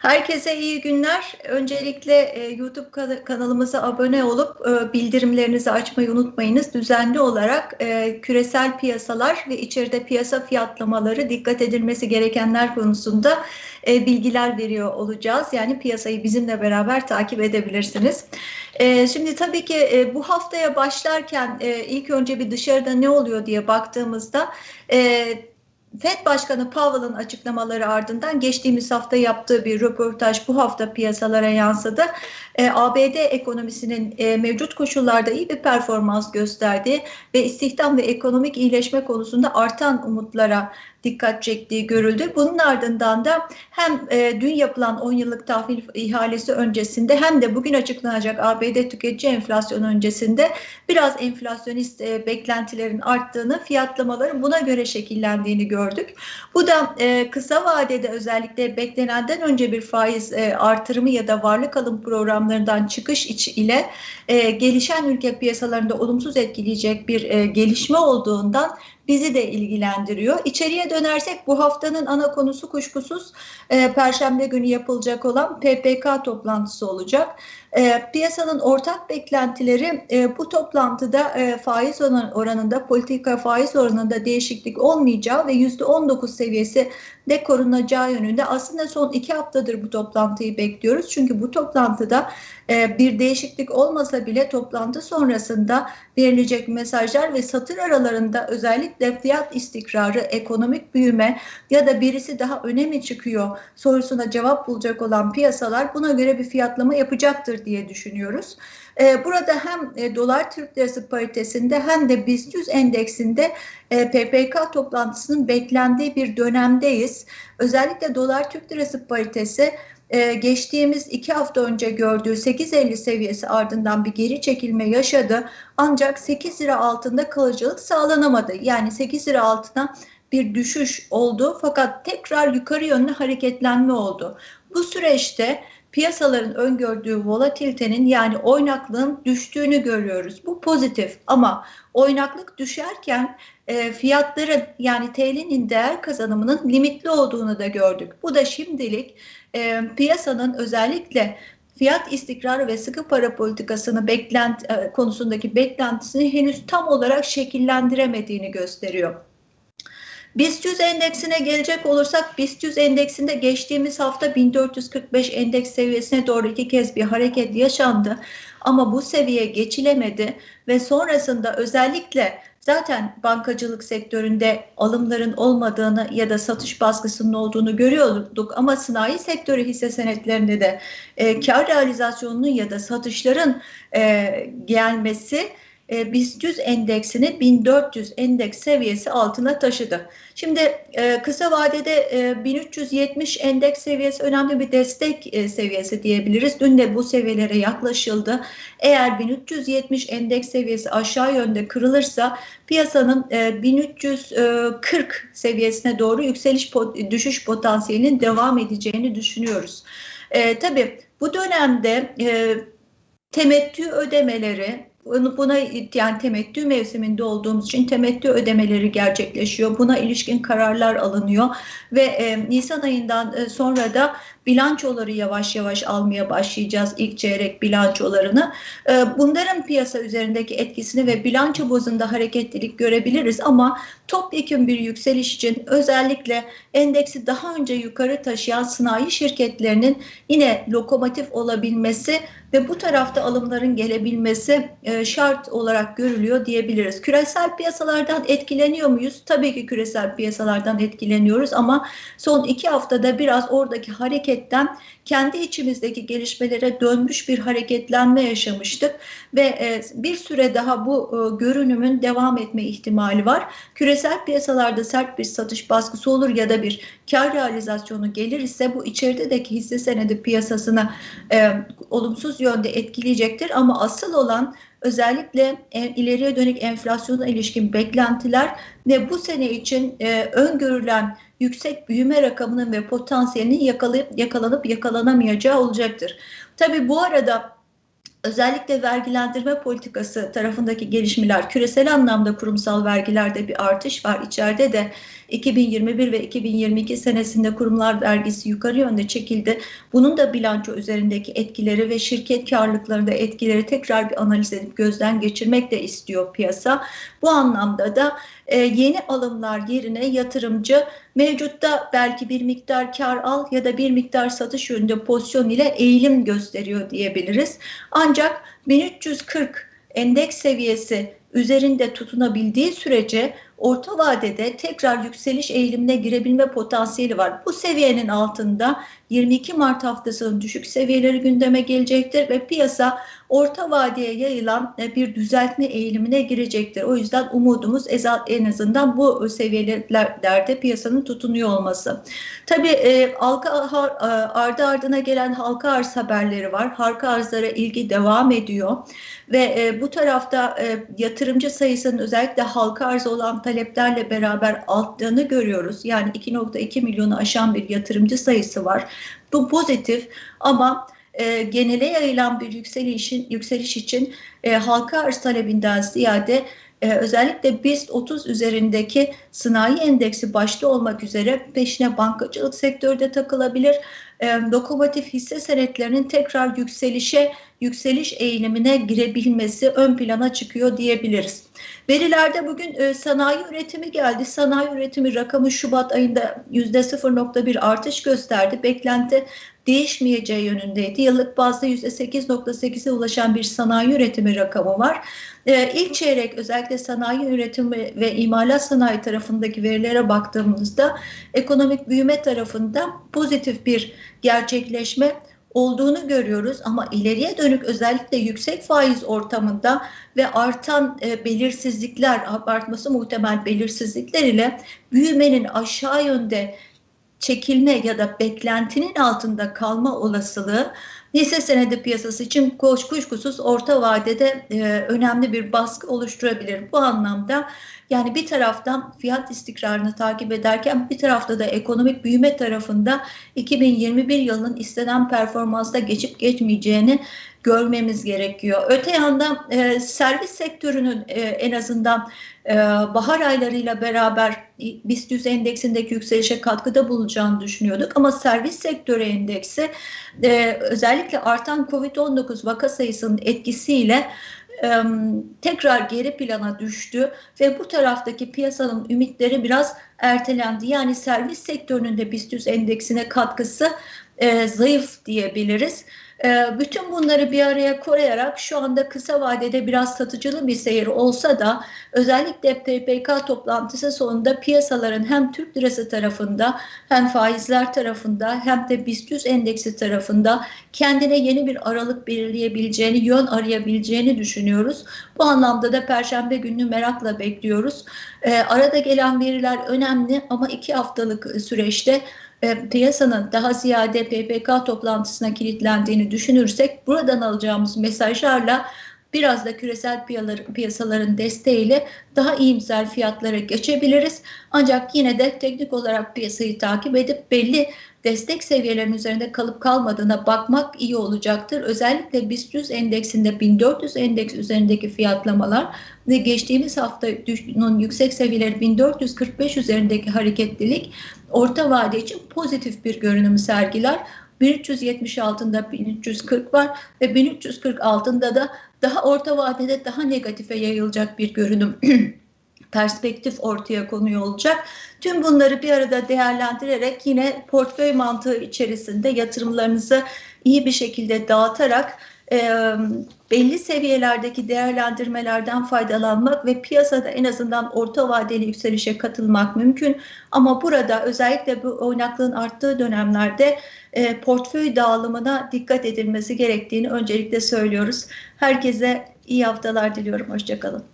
Herkese iyi günler. Öncelikle e, YouTube kanalımıza abone olup e, bildirimlerinizi açmayı unutmayınız. Düzenli olarak e, küresel piyasalar ve içeride piyasa fiyatlamaları dikkat edilmesi gerekenler konusunda e, bilgiler veriyor olacağız. Yani piyasayı bizimle beraber takip edebilirsiniz. E, şimdi tabii ki e, bu haftaya başlarken e, ilk önce bir dışarıda ne oluyor diye baktığımızda e, FED Başkanı Powell'ın açıklamaları ardından geçtiğimiz hafta yaptığı bir röportaj bu hafta piyasalara yansıdı. E, ABD ekonomisinin e, mevcut koşullarda iyi bir performans gösterdiği ve istihdam ve ekonomik iyileşme konusunda artan umutlara dikkat çektiği görüldü. Bunun ardından da hem e, dün yapılan 10 yıllık tahvil ihalesi öncesinde hem de bugün açıklanacak ABD tüketici enflasyonu öncesinde biraz enflasyonist e, beklentilerin arttığını, fiyatlamaların buna göre şekillendiğini gördük. Bu da e, kısa vadede özellikle beklenenden önce bir faiz e, artırımı ya da varlık alım programlarından çıkış iç ile e, gelişen ülke piyasalarında olumsuz etkileyecek bir e, gelişme olduğundan bizi de ilgilendiriyor. İçeriye dönersek bu haftanın ana konusu kuşkusuz e, Perşembe günü yapılacak olan PPK toplantısı olacak. E, piyasanın ortak beklentileri e, bu toplantıda e, faiz oranında politika faiz oranında değişiklik olmayacağı ve %19 seviyesi de korunacağı yönünde. Aslında son iki haftadır bu toplantıyı bekliyoruz. Çünkü bu toplantıda e, bir değişiklik olmasa bile toplantı sonrasında verilecek mesajlar ve satır aralarında özellikle fiyat istikrarı, ekonomik büyüme ya da birisi daha öne mi çıkıyor sorusuna cevap bulacak olan piyasalar buna göre bir fiyatlama yapacaktır diye düşünüyoruz. E, burada hem e, dolar Türk lirası paritesinde hem de BIST 100 endeksinde PPK toplantısının beklendiği bir dönemdeyiz. Özellikle dolar Türk lirası paritesi ee, geçtiğimiz iki hafta önce gördüğü 8.50 seviyesi ardından bir geri çekilme yaşadı. Ancak 8 lira altında kalıcılık sağlanamadı. Yani 8 lira altına bir düşüş oldu fakat tekrar yukarı yönlü hareketlenme oldu. Bu süreçte piyasaların öngördüğü volatilitenin yani oynaklığın düştüğünü görüyoruz. Bu pozitif ama oynaklık düşerken e, fiyatların yani TL'nin değer kazanımının limitli olduğunu da gördük. Bu da şimdilik e, piyasanın özellikle fiyat istikrarı ve sıkı para politikasını beklent e, konusundaki beklentisini henüz tam olarak şekillendiremediğini gösteriyor. BIST 100 endeksine gelecek olursak BIST 100 endeksinde geçtiğimiz hafta 1445 endeks seviyesine doğru iki kez bir hareket yaşandı. Ama bu seviye geçilemedi ve sonrasında özellikle zaten bankacılık sektöründe alımların olmadığını ya da satış baskısının olduğunu görüyorduk ama sanayi sektörü hisse senetlerinde de e, kar realizasyonunun ya da satışların e, gelmesi e, BIST 100 endeksini 1400 endeks seviyesi altına taşıdı. Şimdi e, kısa vadede e, 1370 endeks seviyesi önemli bir destek e, seviyesi diyebiliriz. Dün de bu seviyelere yaklaşıldı. Eğer 1370 endeks seviyesi aşağı yönde kırılırsa piyasanın e, 1340 seviyesine doğru yükseliş düşüş potansiyelinin devam edeceğini düşünüyoruz. E, tabii bu dönemde e, temettü ödemeleri Buna yani temettü mevsiminde olduğumuz için temettü ödemeleri gerçekleşiyor. Buna ilişkin kararlar alınıyor ve e, Nisan ayından e, sonra da bilançoları yavaş yavaş almaya başlayacağız ilk çeyrek bilançolarını. E, bunların piyasa üzerindeki etkisini ve bilanço bazında hareketlilik görebiliriz ama topyekun bir yükseliş için özellikle endeksi daha önce yukarı taşıyan sanayi şirketlerinin yine lokomotif olabilmesi ve bu tarafta alımların gelebilmesi e, şart olarak görülüyor diyebiliriz. Küresel piyasalardan etkileniyor muyuz? Tabii ki küresel piyasalardan etkileniyoruz ama son iki haftada biraz oradaki hareketten kendi içimizdeki gelişmelere dönmüş bir hareketlenme yaşamıştık ve e, bir süre daha bu e, görünümün devam etme ihtimali var. Küresel piyasalarda sert bir satış baskısı olur ya da bir kar realizasyonu gelir ise bu içerideki hisse senedi piyasasına olumsuz yönde etkileyecektir ama asıl olan özellikle ileriye dönük enflasyona ilişkin beklentiler ve bu sene için e, öngörülen yüksek büyüme rakamının ve potansiyelinin yakalayıp yakalanıp yakalanamayacağı olacaktır. Tabii bu arada Özellikle vergilendirme politikası tarafındaki gelişmeler, küresel anlamda kurumsal vergilerde bir artış var. İçeride de 2021 ve 2022 senesinde kurumlar vergisi yukarı yönde çekildi. Bunun da bilanço üzerindeki etkileri ve şirket karlılıklarında etkileri tekrar bir analiz edip gözden geçirmek de istiyor piyasa. Bu anlamda da e, yeni alımlar yerine yatırımcı mevcutta belki bir miktar kar al ya da bir miktar satış yönünde pozisyon ile eğilim gösteriyor diyebiliriz. Ancak 1340 endeks seviyesi üzerinde tutunabildiği sürece orta vadede tekrar yükseliş eğilimine girebilme potansiyeli var. Bu seviyenin altında 22 Mart haftasının düşük seviyeleri gündeme gelecektir ve piyasa orta vadeye yayılan e, bir düzeltme eğilimine girecektir. O yüzden umudumuz en azından bu seviyelerde piyasanın tutunuyor olması. Tabii e, halka e, ardı ardına gelen halka arz haberleri var. Halka arzlara ilgi devam ediyor ve e, bu tarafta e, yatırımcı sayısının özellikle halka arz olan taleplerle beraber arttığını görüyoruz. Yani 2.2 milyonu aşan bir yatırımcı sayısı var. Bu pozitif ama e, genele yayılan bir yükselişin yükseliş için e, halka arz talebinden ziyade e, özellikle BIST 30 üzerindeki sanayi endeksi başta olmak üzere peşine bankacılık sektörü de takılabilir. E, lokomotif hisse senetlerinin tekrar yükselişe yükseliş eğilimine girebilmesi ön plana çıkıyor diyebiliriz. Verilerde bugün e, sanayi üretimi geldi. Sanayi üretimi rakamı Şubat ayında %0.1 artış gösterdi. Beklenti değişmeyeceği yönündeydi. Yıllık bazda %8.8'e ulaşan bir sanayi üretimi rakamı var. Ee, ilk çeyrek özellikle sanayi üretimi ve imalat sanayi tarafındaki verilere baktığımızda ekonomik büyüme tarafında pozitif bir gerçekleşme olduğunu görüyoruz ama ileriye dönük özellikle yüksek faiz ortamında ve artan e, belirsizlikler, artması muhtemel belirsizlikler ile büyümenin aşağı yönde çekilme ya da beklentinin altında kalma olasılığı hisse senedi piyasası için koş kuşkusuz orta vadede e, önemli bir baskı oluşturabilir. Bu anlamda yani bir taraftan fiyat istikrarını takip ederken bir tarafta da ekonomik büyüme tarafında 2021 yılının istenen performansta geçip geçmeyeceğini görmemiz gerekiyor. Öte yandan e, servis sektörünün e, en azından e, bahar aylarıyla beraber BIST 100 endeksindeki yükselişe katkıda bulacağını düşünüyorduk. Ama servis sektörü endeksi e, özellikle artan COVID-19 vaka sayısının etkisiyle e, tekrar geri plana düştü ve bu taraftaki piyasanın ümitleri biraz ertelendi. Yani servis sektörünün de BIST 100 endeksine katkısı e, zayıf diyebiliriz. Ee, bütün bunları bir araya koyarak şu anda kısa vadede biraz satıcılı bir seyir olsa da özellikle PPK toplantısı sonunda piyasaların hem Türk lirası tarafında hem faizler tarafında hem de BIST 100 endeksi tarafında kendine yeni bir aralık belirleyebileceğini, yön arayabileceğini düşünüyoruz. Bu anlamda da Perşembe gününü merakla bekliyoruz. Ee, arada gelen veriler önemli ama iki haftalık süreçte e, piyasanın daha ziyade PPK toplantısına kilitlendiğini düşünürsek buradan alacağımız mesajlarla biraz da küresel piyasaların desteğiyle daha iyimser fiyatlara geçebiliriz. Ancak yine de teknik olarak piyasayı takip edip belli destek seviyelerinin üzerinde kalıp kalmadığına bakmak iyi olacaktır. Özellikle BIST 100 endeksinde 1400 endeks üzerindeki fiyatlamalar ve geçtiğimiz haftanın yüksek seviyeleri 1445 üzerindeki hareketlilik orta vade için pozitif bir görünüm sergiler. 1370 altında 1340 var ve 1340 altında da daha orta vadede daha negatife yayılacak bir görünüm perspektif ortaya konuyor olacak. Tüm bunları bir arada değerlendirerek yine portföy mantığı içerisinde yatırımlarınızı iyi bir şekilde dağıtarak e, belli seviyelerdeki değerlendirmelerden faydalanmak ve piyasada en azından orta vadeli yükselişe katılmak mümkün. Ama burada özellikle bu oynaklığın arttığı dönemlerde e, portföy dağılımına dikkat edilmesi gerektiğini öncelikle söylüyoruz. Herkese iyi haftalar diliyorum. Hoşçakalın.